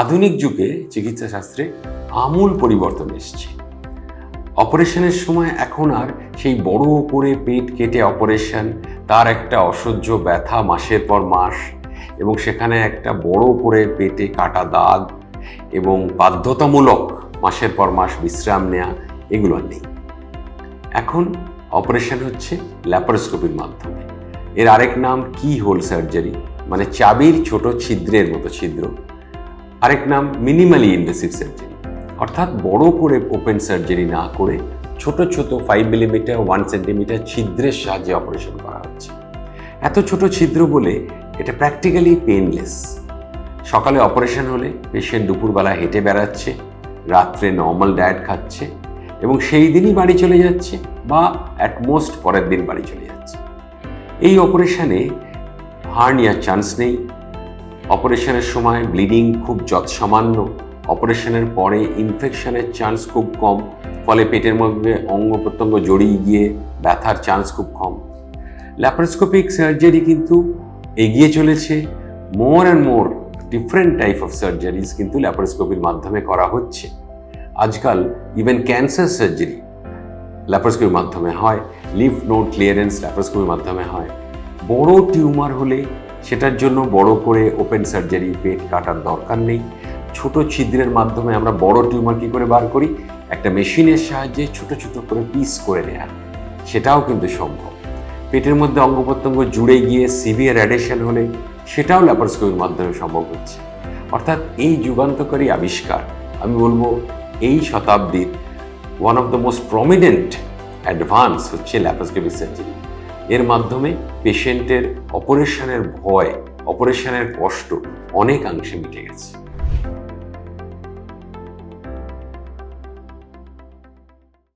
আধুনিক যুগে চিকিৎসা শাস্ত্রে আমূল পরিবর্তন এসছে। অপারেশনের সময় এখন আর সেই বড় করে পেট কেটে অপারেশন, তার একটা অসহ্য ব্যথা মাসের পর মাস, এবং সেখানে একটা বড় করে পেটে কাটা দাগ, এবং বাধ্যতামূলক মাসের পর মাস বিশ্রাম নেওয়া এগুলো নেই। এখন অপারেশন হচ্ছে ল্যাপারোস্কোপির মাধ্যমে। এর আরেক নাম কি হোল সার্জারি? মানে চাবির ছোট ছিদ্রের মতো ছিদ্র। আরেক নাম মিনিমালি ইনভেসিভ সার্জারি অর্থাৎ বড় করে ওপেন সার্জারি না করে ছোট ছোট ফাইভ মিলিমিটার ওয়ান সেন্টিমিটার ছিদ্রের সাহায্যে অপারেশন করা হচ্ছে। এত ছোট ছিদ্র বলে এটা প্র্যাকটিক্যালি পেনলেস সকালে অপারেশন হলে পেশেন্ট দুপুরবেলা হেঁটে বেড়াচ্ছে, রাত্রে নর্মাল ডায়েট খাচ্ছে এবং সেই দিনই বাড়ি চলে যাচ্ছে বা অ্যাটমোস্ট পরের দিন বাড়ি চলে যাচ্ছে। এই অপারেশনে হার্নিয়ার চান্স নেই অপারেশনের সময় ব্লিডিং খুব যৎসামান্য। অপারেশনের পরে ইনফেকশনের চান্স খুব কম, ফলে পেটের মধ্যে অঙ্গ প্রত্যঙ্গ জড়িয়ে গিয়ে ব্যথার চান্স খুব কম। ল্যাপারোস্কোপিক সার্জারি কিন্তু এগিয়ে চলেছে। More and more different type of surgeries কিন্তু ল্যাপারোস্কোপির মাধ্যমে করা হচ্ছে। আজকাল ইভেন ক্যান্সার সার্জারি ল্যাপারোস্কোপির মাধ্যমে হয় লিফ নোড ক্লিয়ারেন্স ল্যাপারোস্কোপির মাধ্যমে হয়। বড় টিউমার হলে সেটার জন্য বড় করে ওপেন সার্জারি পেট কাটার দরকার নেই। ছোট ছিদ্রের মাধ্যমে আমরা বড় টিউমার কী করে বার করি? একটা মেশিনের সাহায্যে ছোট ছোট করে পিস করে নেওয়া সেটাও কিন্তু সম্ভব। পেটের মধ্যে অঙ্গ প্রত্যঙ্গ জুড়ে গিয়ে সিভিয়ার অ্যাডেশন হলে সেটাও ল্যাপারোস্কোপির মাধ্যমে সম্ভব হচ্ছে। অর্থাৎ এই যুগান্তকারী আবিষ্কার, আমি বলব এই শতাব্দীর one of the most prominent advance হচ্ছে ল্যাপারোস্কোপিক সার্জারি মাধ্যমে পেশেন্টের অপারেশনের ভয় অপারেশনের কষ্ট অনেকাংশে মিটে গেছে।